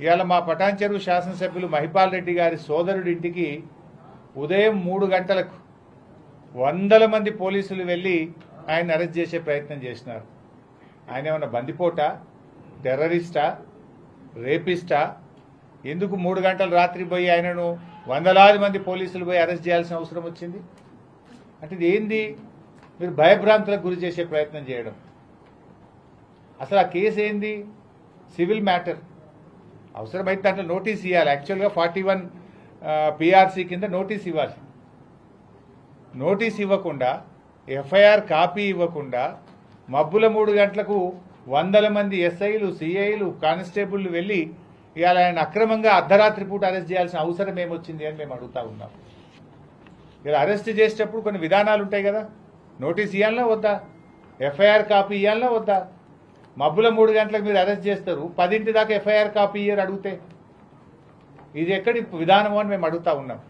ఇవాళ మా పటాన్చెరువు శాసనసభ్యులు మహిపాల్ రెడ్డి గారి సోదరుడింటికి ఉదయం మూడు గంటలకు వందల మంది పోలీసులు వెళ్ళి ఆయన అరెస్ట్ చేసే ప్రయత్నం చేసినారు. ఆయన ఏమన్నా బందిపోట టెర్రరిస్టా రేపిస్టా? ఎందుకు మూడు గంటల రాత్రి పోయి ఆయనను వందలాది మంది పోలీసులు పోయి అరెస్ట్ చేయాల్సిన అవసరం వచ్చింది? అంటే ఇది ఏంది? మీరు భయభ్రాంతులకు గురి చేసే ప్రయత్నం చేయడం. అసలు ఆ కేసు ఏంది? Civil matter. అవసరమైతే దాంట్లో నోటీస్ ఇవ్వాలి యాక్చువల్గా ఫార్టీ వన్ పిఆర్సీ కింద నోటీస్ ఇవ్వాలి. నోటీస్ ఇవ్వకుండా ఎఫ్ఐఆర్ కాపీ ఇవ్వకుండా మబ్బుల మూడు గంటలకు వందల మంది ఎస్ఐలు సిఐలు కానిస్టేబుల్ వెళ్ళి ఇవాళ ఆయన అక్రమంగా అర్ధరాత్రి పూట అరెస్ట్ చేయాల్సిన అవసరం ఏమొచ్చింది అని మేము అడుగుతా ఉన్నాం. ఇలా అరెస్ట్ చేసేటప్పుడు కొన్ని విధానాలు ఉంటాయి కదా. నోటీస్ ఇవ్వాలన్నా వద్దా? ఎఫ్ఐఆర్ కాపీ ఇవ్వాలన్నా వద్దా? మబ్బుల మూడు గంటలకు మీరు అరెస్ట్ చేస్తారు. పదింటి దాకా ఎఫ్ఐఆర్ కాపీ ఇయ్యారు అడిగితే. ఇది ఎక్కడి విధానం అని మేము అడుగుతా ఉన్నాం.